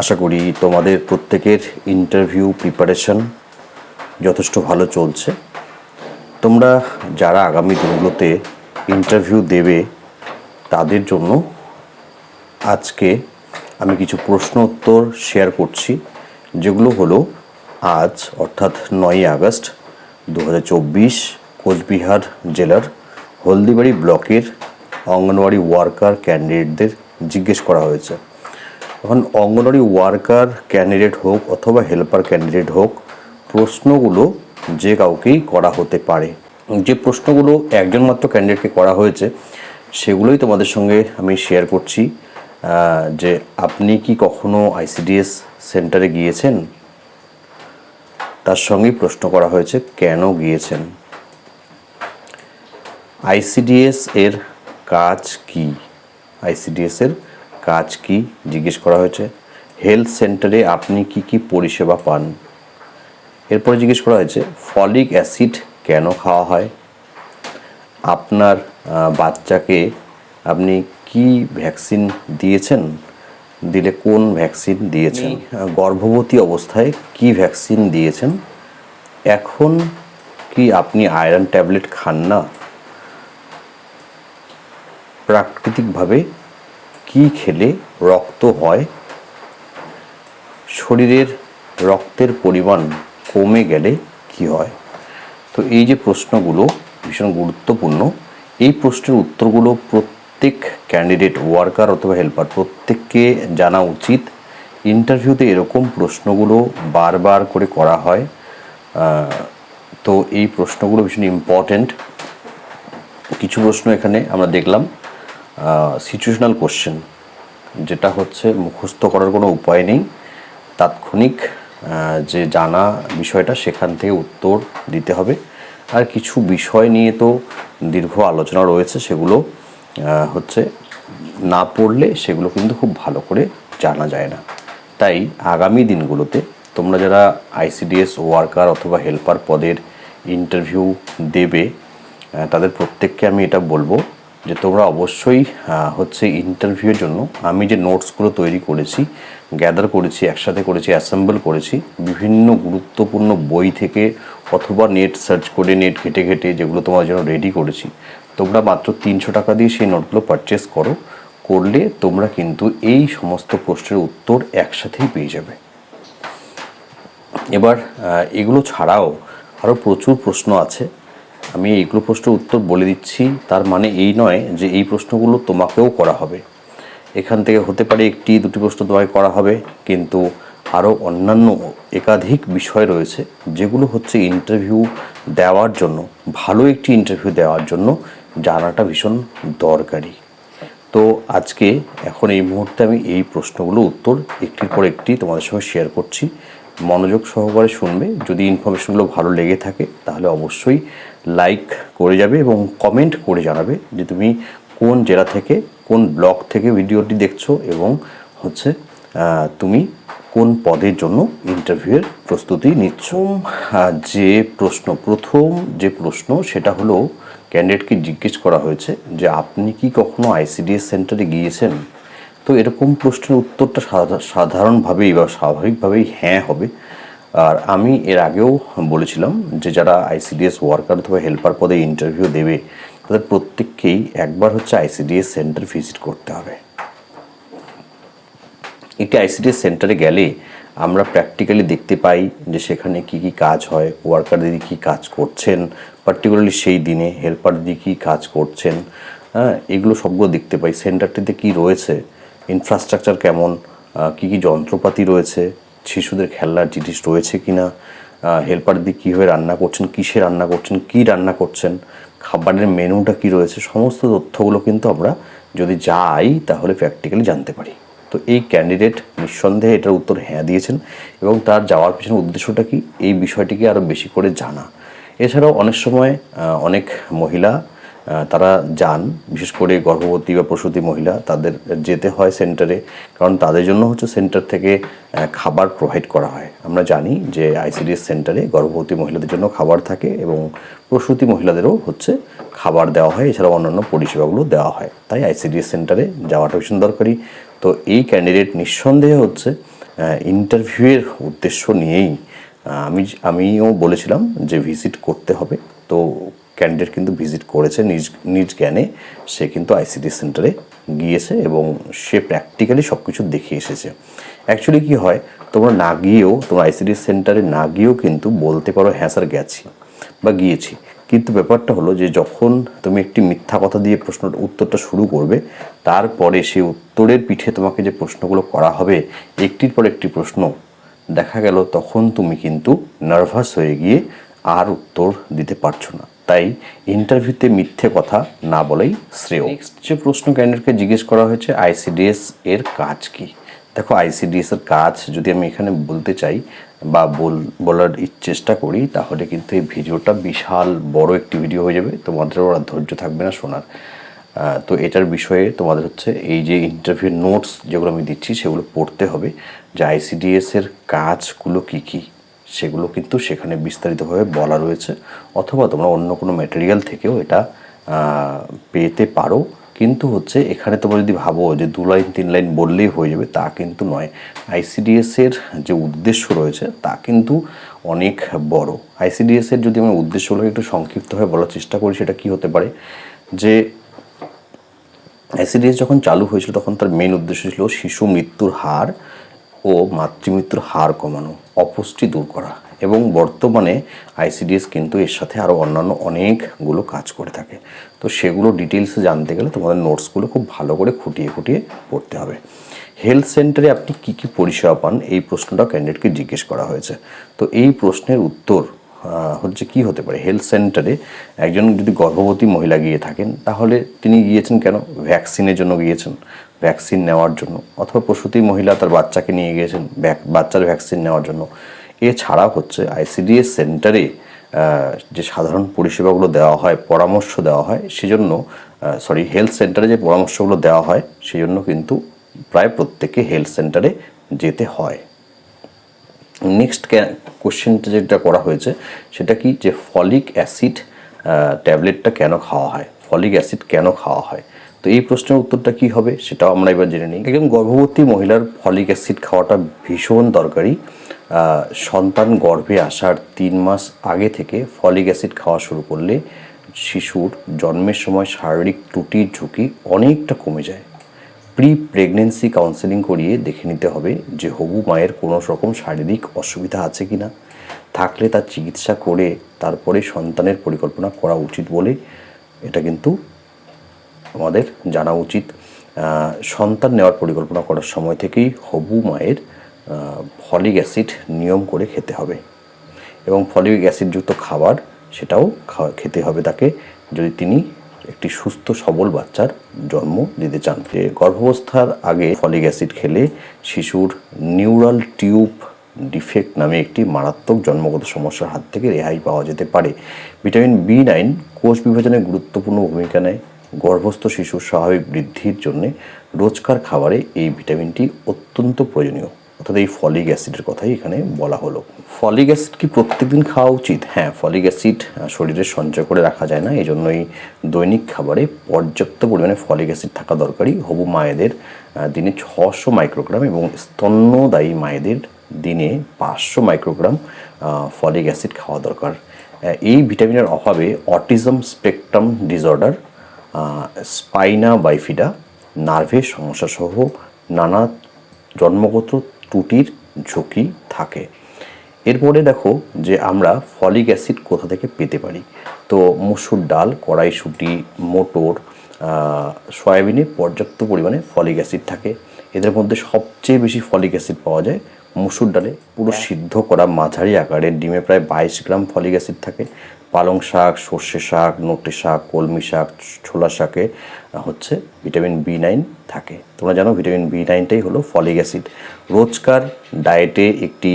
আশা করি তোমাদের প্রত্যেকের ইন্টারভিউ প্রিপারেশন যথেষ্ট ভালো চলছে। তোমরা যারা আগামী দিনগুলোতে ইন্টারভিউ দেবে, তাদের জন্য আজকে আমি কিছু প্রশ্ন উত্তর শেয়ার করছি, যেগুলো হলো আজ, অর্থাৎ নয়ই আগস্ট দু হাজার চব্বিশ, কোচবিহার জেলার হলদিবাড়ি ব্লকের অঙ্গনওয়াড়ি ওয়ার্কার ক্যান্ডিডেটদের জিজ্ঞেস করা হয়েছে। এখন অঙ্গনওয়াড়ি ওয়ার্কার ক্যান্ডিডেট হোক অথবা হেল্পার ক্যান্ডিডেট হোক, প্রশ্নগুলো যে কাউকেই করা হতে পারে। যে প্রশ্নগুলো একজন মাত্র ক্যান্ডিডেটকে করা হয়েছে, সেগুলোই তোমাদের সঙ্গে আমি শেয়ার করছি যে আপনি কি কখনো আইসিডিএস সেন্টারে গিয়েছেন? তার সঙ্গেই প্রশ্ন করা হয়েছে, কেন গিয়েছেন? আইসিডিএস এর কাজ কি? আইসিডিএস এর কাজ কি? জিজ্ঞেস করা হয়েছে। হেলথ সেন্টারে আপনি কি কি পরিষেবা পান? এরপরে জিজ্ঞেস করা হয়েছে ফলিক অ্যাসিড কেন খাওয়া হয়? আপনার বাচ্চাকে আপনি কি ভ্যাকসিন দিয়েছেন? দিলে কোন ভ্যাকসিন দিয়েছেন? গর্ভবতী অবস্থায় কি ভ্যাকসিন দিয়েছেন? এখন কি আপনি আয়রন ট্যাবলেট খান না? প্রাকৃতিকভাবে কি খেলে রক্ত হয়? শরীরের রক্তের পরিমাণ কমে গেলে কি হয়? তো এই যে প্রশ্নগুলো ভীষণ গুরুত্বপূর্ণ, এই প্রশ্নের উত্তরগুলো প্রত্যেক ক্যান্ডিডেট ওয়ার্কার অথবা হেল্পার প্রত্যেককে জানা উচিত। ইন্টারভিউতে এরকম প্রশ্নগুলো বারবার করে করা হয়। তো এই প্রশ্নগুলো ভীষণ ইম্পর্ট্যান্ট কিছু প্রশ্ন এখানে আমরা দেখলাম। সিচুয়েশনাল কোশ্চেন যেটা হচ্ছে মুখস্থ করার কোনো উপায় নেই। তাৎক্ষণিক যে জানা বিষয়টা, সেখান থেকে উত্তর দিতে হবে। আর কিছু বিষয় নিয়ে তো দীর্ঘ আলোচনা রয়েছে, সেগুলো হচ্ছে না পড়লে সেগুলো কিন্তু খুব ভালো করে জানা যায় না। তাই আগামী দিনগুলোতে তোমরা যারা আইসিডিএস ওয়ার্কার অথবা হেল্পার পদের ইন্টারভিউ দেবে তাদের প্রত্যেককে আমি এটা বলব যে তোমরা অবশ্যই হচ্ছে ইন্টারভিউয়ের জন্য আমি যে নোটসগুলো তৈরি করেছি গ্যাদার করেছি, একসাথে করেছি অ্যাসেম্বল করেছি, বিভিন্ন গুরুত্বপূর্ণ বই থেকে অথবা নেট সার্চ করে নেট ঘেটে ঘেটে যেগুলো তোমার জন্য রেডি করেছি, তোমরা মাত্র তিনশো টাকা দিয়ে সেই নোটগুলো পারচেস করো, করলে তোমরা কিন্তু এই সমস্ত প্রশ্নের উত্তর একসাথেই পেয়ে যাবে। এবার এগুলো ছাড়াও আরও প্রচুর প্রশ্ন আছে। আমি এইগুলো প্রশ্নের উত্তর বলে দিচ্ছি। তার মানে এই নয় যে এই প্রশ্নগুলো তোমাকেও করা হবে। এখান থেকে হতে পারে একটি, দুটি প্রশ্ন তোমাকে করা হবে, কিন্তু আরও অন্যান্য একাধিক বিষয় রয়েছে, যেগুলো হচ্ছে ইন্টারভিউ দেওয়ার জন্য, ভালো একটি ইন্টারভিউ দেওয়ার জন্য জানাটা ভীষণ দরকারি। তো আজকে এখন এই মুহূর্তে আমি এই প্রশ্নগুলো উত্তর একটির পর একটি তোমাদের সঙ্গে শেয়ার করছি। মনোযোগ সহকারে শুনবে। যদি ইনফরমেশনগুলো ভালো লেগে থাকে, তাহলে অবশ্যই লাইক করে যাবে এবং কমেন্ট করে জানাবে যে তুমি কোন জেলা থেকে, কোন ব্লক থেকে ভিডিওটি দেখছ এবং হচ্ছে তুমি কোন পদের জন্য ইন্টারভিউয়ের প্রস্তুতি নিচ্ছ। যে প্রশ্ন, প্রথম যে প্রশ্ন, সেটা হলো ক্যান্ডিডেটকে জিজ্ঞেস করা হয়েছে যে আপনি কি কখনো আইসিডিএস সেন্টারে গিয়েছেন? তো এরকম প্রশ্নের উত্তরটা সাধা- সাধারণভাবেই বা স্বাভাবিকভাবেই হ্যাঁ হবে। আর আমি এর আগেও বলেছিলাম যে যারা আইসিডিএস ওয়ার্কার অথবা হেল্পার পদে ইন্টারভিউ দেবে, তাদের প্রত্যেককেই একবার হচ্ছে আইসিডিএস সেন্টার ভিজিট করতে হবে। একটি আইসিডিএস সেন্টারে গেলে আমরা প্র্যাকটিক্যালি দেখতে পাই যে সেখানে কি কি কাজ হয়, ওয়ার্কার দিদি কী কাজ করছেন, পার্টিকুলারলি সেই দিনে হেল্পার দিদি কী কাজ করছেন হ্যাঁ এগুলো সবগুলো দেখতে পাই। সেন্টারটিতে কি রয়েছে ইনফ্রাস্ট্রাকচার কেমন? কি কি যন্ত্রপাতি রয়েছে? শিশুদের খেলনার জিনিস রয়েছে কি না হেল্পার দিয়ে কীভাবে রান্না করছেন? কিসে রান্না করছেন? কি রান্না করছেন? খাবারের মেনুটা কি রয়েছে? সমস্ত তথ্যগুলো কিন্তু আমরা যদি যাই, তাহলে প্র্যাকটিক্যালি জানতে পারি। তো এই ক্যান্ডিডেট নিঃসন্দেহে এটার উত্তর হ্যাঁ দিয়েছেন এবং তার যাওয়ার পিছনে উদ্দেশ্যটা কি? এই বিষয়টিকে আরও বেশি করে জানা। এছাড়াও অনেক সময় অনেক মহিলা তারা যান, বিশেষ করে গর্ভবতী বা প্রসূতি মহিলা, তাদের যেতে হয় সেন্টারে, কারণ তাদের জন্য হচ্ছে সেন্টার থেকে খাবার প্রোভাইড করা হয়। আমরা জানি যে আইসিডিএস সেন্টারে গর্ভবতী মহিলাদের জন্য খাবার থাকে এবং প্রসূতি মহিলাদেরও হচ্ছে খাবার দেওয়া হয়, এছাড়াও অন্যান্য পরিষেবাগুলো দেওয়া হয়। তাই আইসিডিএস সেন্টারে যাওয়াটা ভীষণ দরকারি। তো এই ক্যান্ডিডেট নিঃসন্দেহে হচ্ছে ইন্টারভিউয়ের উদ্দেশ্য নিয়েই আমি, আমিও বলেছিলাম যে ভিজিট করতে হবে। তো ক্যান্ডিডেট কিন্তু ভিজিট করেছে নিজ নিজ জ্ঞানে। সে কিন্তু আইসিডি সেন্টারে গিয়েছে এবং সে প্র্যাকটিক্যালি সব কিছু দেখে এসেছে। অ্যাকচুয়ালি কি হয়, তোমরা না গিয়েও, তোমরা আইসিডি সেন্টারে না গিয়েও কিন্তু বলতে পারো হ্যাঁ স্যার, গেছি বা গিয়েছি। কিন্তু ব্যাপারটা হলো যে, যখন তুমি একটি মিথ্যা কথা দিয়ে প্রশ্নটা উত্তরটা শুরু করবে, তারপরে সেই উত্তরের পিঠে তোমাকে যে প্রশ্নগুলো করা হবে, একটির পর একটি প্রশ্ন দেখা গেল, তখন তুমি কিন্তু নার্ভাস হয়ে গিয়ে আর উত্তর দিতে পারছ না। তাই ইন্টারভিউতে মিথ্যে কথা না বলাই শ্রেয়। নেক্সট যে প্রশ্ন ক্যান্ডিডেটকে জিজ্ঞেস করা হয়েছে আইসিডিএস এর কাজ কি? দেখো আইসিডিএস এর কাজ যদি আমি এখানে বলতে চাই বা বল বলার ই- চেষ্টা করি তাহলে কিন্তু এই ভিডিওটা বিশাল বড় একটি ভিডিও হয়ে যাবে। তোমাদের ওরা ধৈর্য থাকবে না শোনার। তো এটার বিষয়ে তোমাদের হচ্ছে এই যে ইন্টারভিউ নোটস যেগুলো আমি দিচ্ছি সেগুলো পড়তে হবে যে আইসিডিএস এর কাজগুলো কি কি? সেগুলো কিন্তু সেখানে বিস্তারিতভাবে বলা রয়েছে, অথবা তোমরা অন্য কোনো ম্যাটেরিয়াল থেকেও এটা পেতে পারো। কিন্তু হচ্ছে এখানে তোমরা যদি ভাবো যে দু লাইন, তিন লাইন বললেই হয়ে যাবে, তা কিন্তু নয়। আইসিডিএস এর যে উদ্দেশ্য রয়েছে, তা কিন্তু অনেক বড়। আইসিডিএস এর যদি আমি উদ্দেশ্যগুলোকে একটু সংক্ষিপ্তভাবে বলার চেষ্টা করি, সেটা কি হতে পারে? যে অ্যাসিডিএস যখন চালু হয়েছিল, তখন তার মেন উদ্দেশ্য ছিল শিশু মৃত্যুর হার ও মাতৃমৃত্যুর হার কমানো। অপুষ্টি দূর করা। এবং বর্তমানে আইসিডিএস কিন্তু এর সাথে আরও অন্যান্য অনেকগুলো কাজ করে থাকে। তো সেগুলো ডিটেলসে জানতে গেলে তোমাদের নোটসগুলো খুব ভালো করে খুঁটিয়ে খুঁটিয়ে পড়তে হবে। হেলথ সেন্টারে আপনি কী কী পরিষেবা পান? এই প্রশ্নটা ক্যান্ডিডেটকে জিজ্ঞেস করা হয়েছে। তো এই প্রশ্নের উত্তর হচ্ছে কি হতে পারে? হেলথ সেন্টারে একজন যদি গর্ভবতী মহিলা গিয়ে থাকেন, তাহলে তিনি গিয়েছেন কেন? ভ্যাকসিনের জন্য গিয়েছেন। ভ্যাকসিন নেওয়ার জন্য, অথবা প্রসূতি মহিলা তার বাচ্চাকে নিয়ে গিয়েছেন বাচ্চার ভ্যাকসিন নেওয়ার জন্য। এছাড়াও হচ্ছে আইসিডিএস সেন্টারে যে সাধারণ পরিষেবাগুলো দেওয়া হয়, পরামর্শ দেওয়া হয়, সেজন্য সরি হেলথ সেন্টারে যে পরামর্শগুলো দেওয়া হয়, সেজন্য কিন্তু প্রায় প্রত্যেকে হেলথ সেন্টারে যেতে হয়। নেক্সট কোশ্চেনটা যেটা করা হয়েছে, সেটা কি যে ফলিক অ্যাসিড ট্যাবলেটটা কেন খাওয়া হয়? ফলিক অ্যাসিড কেন খাওয়া হয়? তো এই প্রশ্নের উত্তরটা কি হবে সেটাও আমরা এবার জেনে নিই। একজন গর্ভবতী মহিলার ফলিক অ্যাসিড খাওয়াটা ভীষণ দরকারি। সন্তান গর্ভে আসার তিন মাস আগে থেকে ফলিক অ্যাসিড খাওয়া শুরু করলে শিশুর জন্মের সময় শারীরিক ত্রুটির ঝুঁকি অনেকটা কমে যায়। প্রি প্রেগনেন্সি কাউন্সেলিং করিয়ে দেখে নিতে হবে যে হবু মায়ের কোনো রকম শারীরিক অসুবিধা আছে কি না থাকলে তার চিকিৎসা করে তারপরে সন্তানের পরিকল্পনা করা উচিত বলে এটা কিন্তু আমাদের জানা উচিত সন্তান নেওয়ার পরিকল্পনা করার সময় থেকেই হবু মায়ের ফলিক অ্যাসিড নিয়ম করে খেতে হবে। এবং ফলিক অ্যাসিডযুক্ত খাবার সেটাও খেতে হবে তাকে। যদি তিনি একটি সুস্থ, সবল বাচ্চার জন্ম দিতে চান, যে গর্ভাবস্থার আগে ফলিক অ্যাসিড খেলে শিশুর নিউরাল টিউব ডিফেক্ট নামে একটি মারাত্মক জন্মগত সমস্যার হাত থেকে রেহাই পাওয়া যেতে পারে। ভিটামিন বি নাইন কোষ বিভাজনে গুরুত্বপূর্ণ ভূমিকা নেয়। গর্ভস্থ শিশুর স্বাভাবিক বৃদ্ধির জন্য রোজকার খাবারে এই ভিটামিনটি অত্যন্ত প্রয়োজনীয়। অর্থাৎ এই ফলিক অ্যাসিডের কথাই এখানে বলা হলো। ফলিক অ্যাসিড কি প্রত্যেকদিন খাওয়া উচিত? হ্যাঁ ফলিক অ্যাসিড শরীরে সঞ্চয় করে রাখা যায় না। এই জন্যই দৈনিক খাবারে পর্যাপ্ত পরিমাণে ফলিক অ্যাসিড থাকা দরকারি। হবু মায়েদের দিনে ছশো মাইক্রোগ্রাম এবং স্তন্যদায়ী মায়েদের দিনে পাঁচশো মাইক্রোগ্রাম ফলিক অ্যাসিড খাওয়া দরকার। এই ভিটামিনের অভাবে autism spectrum disorder spina bifida নার্ভের সমস্যা সহ নানা জন্মগত ত্রুটির ঝুঁকি থাকে। এরপরে দেখো যে আমরা ফলিক অ্যাসিড কোথা থেকে পেতে পারি? তো মসুর ডাল কড়াইশুঁটি মোটর সয়াবিনে পর্যাপ্ত পরিমাণে ফলিক অ্যাসিড থাকে। এদের মধ্যে সবচেয়ে বেশি ফলিক অ্যাসিড পাওয়া যায় মসুর ডালে। পুরো সিদ্ধ করা মাঝারি আকারের ডিমে প্রায় বাইশ গ্রাম ফলিক অ্যাসিড থাকে। পালং শাক, সর্ষে শাক, নোটে শাক, কলমি শাক, ছোলা শাকে হচ্ছে ভিটামিন বি নাইন থাকে। তোমরা জানো ভিটামিন বি নাইনটাই হলো ফলিক অ্যাসিড। রোজকার ডায়েটে একটি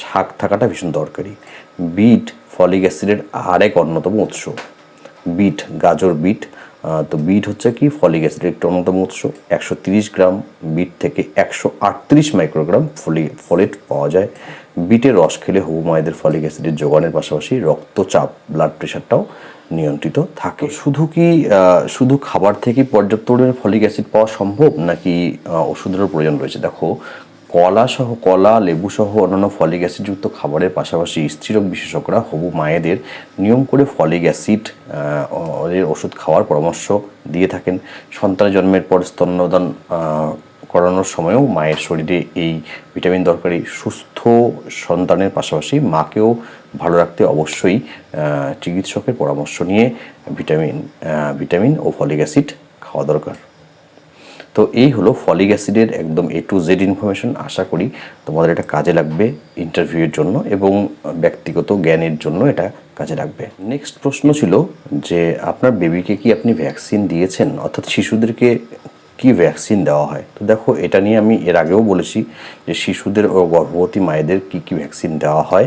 শাক থাকাটা ভীষণ দরকারি। বিট ফলিক অ্যাসিডের আরেক অন্যতম উৎস। বিট, গাজর বিট। তো বিট হচ্ছে কি? ফলিক অ্যাসিডের একটি অন্যতম উৎস। একশো গ্রাম বিট থেকে একশো আটত্রিশ মাইক্রোগ্রাম ফলি, ফলেট পাওয়া যায়। বিটের রস খেলে হবু মায়েদের ফলিক অ্যাসিডের যোগানের পাশাপাশি রক্তচাপ ব্লাড প্রেশারটাও নিয়ন্ত্রিত থাকে। শুধু কি শুধু খাবার থেকে পর্যাপ্ত পরিমাণে ফলিক অ্যাসিড পাওয়া সম্ভব নাকি ওষুধেরও প্রয়োজন রয়েছে? দেখো কলা সহ কলা লেবু সহ অন্যান্য ফলিক অ্যাসিডযুক্ত খাবারের পাশাপাশি স্ত্রীরোগ বিশেষজ্ঞরা হবু মায়েদের নিয়ম করে ফলিক অ্যাসিড এর ওষুধ খাওয়ার পরামর্শ দিয়ে থাকেন। সন্তান জন্মের পর স্তন্যদান করানোর সময়ও মায়ের শরীরে এই ভিটামিন দরকারি। সুস্থ সন্তানের পাশাপাশি মাকেও ভালো রাখতে অবশ্যই চিকিৎসকের পরামর্শ নিয়ে ভিটামিন ভিটামিন ও ফলিক অ্যাসিড খাওয়া দরকার। তো এই হলো ফলিক অ্যাসিডের একদম এ টু জেড ইনফরমেশন আশা করি তোমাদের এটা কাজে লাগবে ইন্টারভিউয়ের জন্য এবং ব্যক্তিগত জ্ঞানের জন্য এটা কাজে লাগবে। নেক্সট প্রশ্ন ছিল যে আপনার বেবিকে কি আপনি ভ্যাকসিন দিয়েছেন? অর্থাৎ শিশুদেরকে কি ভ্যাকসিন দেওয়া হয়? তো দেখো, এটা নিয়ে আমি এর আগেও বলেছি যে শিশুদের ও গর্ভবতী মায়েদের কি কি ভ্যাকসিন দেওয়া হয়।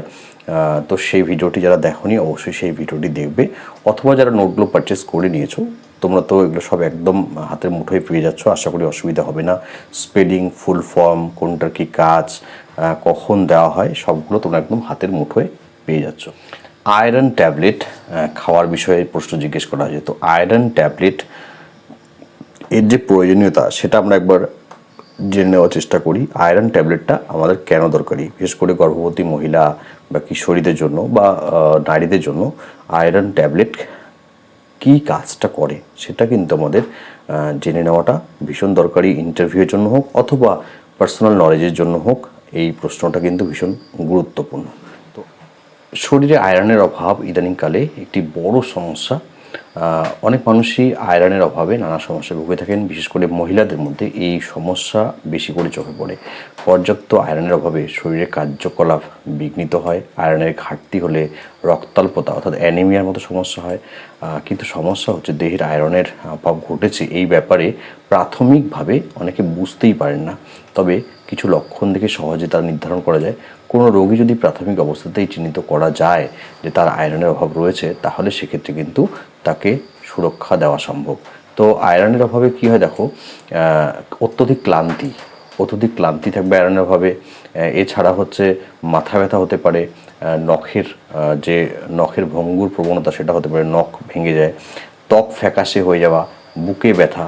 তো সেই ভিডিওটি যারা দেখোনি, অবশ্যই সেই ভিডিওটি দেখবে। অথবা যারা নোটগুলো পারচেস করে নিয়েছো তোমরা তো এগুলো সব একদম হাতের মুঠোয় পেয়ে যাচ্ছ, আশা করি অসুবিধা হবে না। স্পেলিং ফুল ফর্ম কোনটার কি কাজ কখন দেওয়া হয়, সবগুলো তোমরা একদম হাতের মুঠোয় পেয়ে যাচ্ছ। আয়রন ট্যাবলেট খাওয়ার বিষয়ে প্রশ্ন জিজ্ঞেস করা হয়েছে। তো আয়রন ট্যাবলেট এর যে প্রয়োজনীয়তা, সেটা আমরা একবার জেনে নেওয়ার চেষ্টা করি। আয়রন ট্যাবলেটটা আমাদের কেন দরকারি? বিশেষ করে গর্ভবতী মহিলা বা কিশোরীদের জন্য বা নারীদের জন্য আয়রন ট্যাবলেট কি কাজটা করে, সেটা কিন্তু আমাদের জেনে নেওয়াটা ভীষণ দরকারি ইন্টারভিউয়ের জন্য হোক অথবা পার্সোনাল নলেজের জন্য হোক, এই প্রশ্নটা কিন্তু ভীষণ গুরুত্বপূর্ণ। তো শরীরে আয়রনের অভাব ইদানিংকালে একটি বড় সমস্যা। অনেক মানুষই আয়রনের অভাবে নানা সমস্যায় ভুগে থাকেন, বিশেষ করে মহিলাদের মধ্যে এই সমস্যা বেশি করে চোখে পড়ে। পর্যাপ্ত আয়রনের অভাবে শরীরের কার্যকলাপ বিঘ্নিত হয়, আয়রনের ঘাটতি হলে রক্তাল্পতা অর্থাৎ অ্যানিমিয়ার মতো সমস্যা হয়। কিন্তু সমস্যা হচ্ছে দেহের আয়রনের অভাব ঘটেছে এই ব্যাপারে প্রাথমিকভাবে অনেকে বুঝতেই পারেন না। তবে কিছু লক্ষণ দেখে সহজে তার নির্ধারণ করা যায়। কোনো রোগী যদি প্রাথমিক অবস্থাতেই চিহ্নিত করা যায় যে তার আয়রনের অভাব রয়েছে, তাহলে সেক্ষেত্রে কিন্তু তাকে সুরক্ষা দেওয়া সম্ভব। তো আয়রনের অভাবে কী হয় দেখো অত্যধিক ক্লান্তি অত্যধিক ক্লান্তি থাকবে আয়রনের অভাবে। এছাড়া হচ্ছে মাথা ব্যথা হতে পারে নখের যে নখের ভঙ্গুর প্রবণতা সেটা হতে পারে, নখ ভেঙে যায়, ত্বক ফ্যাকাশে হয়ে যাওয়া, বুকে ব্যথা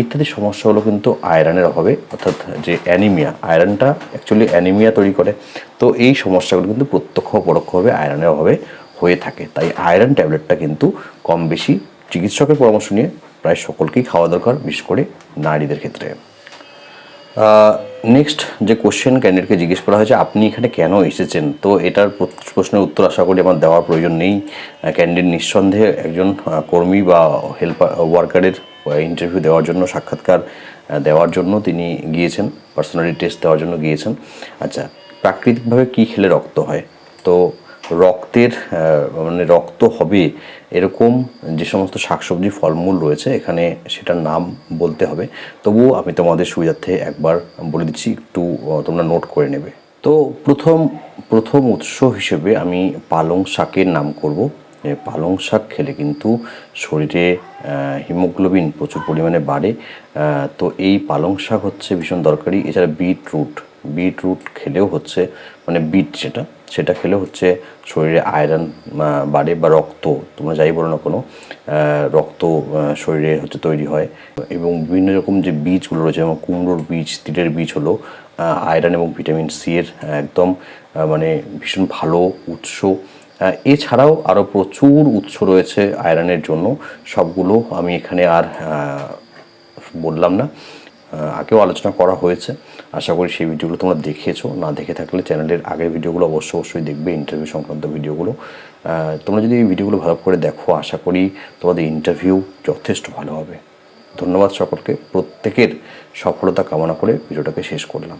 ইত্যাদি সমস্যাগুলো কিন্তু আয়রনের অভাবে, অর্থাৎ যে অ্যানিমিয়া, আয়রনটা অ্যাকচুয়ালি অ্যানিমিয়া তৈরি করে। তো এই সমস্যাগুলো কিন্তু প্রত্যক্ষ পরোক্ষভাবে আয়রনের অভাবে হয়ে থাকে। তাই আয়রন ট্যাবলেটটা কিন্তু কম বেশি চিকিৎসকের পরামর্শ নিয়ে প্রায় সকলকেই খাওয়া দরকার, বিশেষ করে নারীদের ক্ষেত্রে। নেক্সট যে কোশ্চেন ক্যান্ডিডেটকে জিজ্ঞেস করা হয়েছে, আপনি এখানে কেন এসেছেন? তো এটার প্রশ্নের উত্তর আশা করি আমার দেওয়ার প্রয়োজন নেই। ক্যান্ডিডেট নিঃসন্দেহে একজন কর্মী বা হেল্পার ওয়ার্কারের ইন্টারভিউ দেওয়ার জন্য, সাক্ষাৎকার দেওয়ার জন্য তিনি গিয়েছেন পার্সোনালি টেস্ট দেওয়ার জন্য গিয়েছেন। আচ্ছা প্রাকৃতিকভাবে কী খেলে রক্ত হয়? তো রক্তের মানে রক্ত হবে এরকম যে সমস্ত শাকসবজি, ফলমূল রয়েছে, এখানে সেটার নাম বলতে হবে। তবুও আমি তোমাদের সুবিধার্থে একবার বলে দিচ্ছি, একটু তোমরা নোট করে নেবে। তো প্রথম প্রথম উৎস হিসেবে আমি পালং শাকের নাম করব। পালং শাক খেলে কিন্তু শরীরে হিমোগ্লোবিন প্রচুর পরিমাণে বাড়ে। তো এই পালং শাক হচ্ছে ভীষণ দরকারি। এছাড়া বিটরুট বিটরুট খেলেও হচ্ছে মানে বিট যেটা সেটা খেলে হচ্ছে শরীরে আয়রন বাড়ে বা রক্ত, তোমরা যাই বলো না কোনো রক্ত শরীরে হচ্ছে তৈরি হয়। এবং বিভিন্ন রকম যে বীজগুলো রয়েছে, যেমন কুমড়োর বীজ, তিলের বীজ হলো আয়রন এবং ভিটামিন সি এর একদম মানে ভীষণ ভালো উৎস। এছাড়াও আরও প্রচুর উৎস রয়েছে আয়রনের জন্য। সবগুলো আমি এখানে আর বললাম না। আগেও আলোচনা করা হয়েছে। আশা করি সেই ভিডিওগুলো তোমরা দেখেছ। না দেখে থাকলে চ্যানেলের আগের ভিডিওগুলো অবশ্যই অবশ্যই দেখবে ইন্টারভিউ সংক্রান্ত ভিডিওগুলো। তোমরা যদি এই ভিডিওগুলো ভালো করে দেখো, আশা করি তোমাদের ইন্টারভিউ যথেষ্ট ভালো হবে। ধন্যবাদ সকলকে। প্রত্যেকের সফলতা কামনা করে ভিডিওটাকে শেষ করলাম।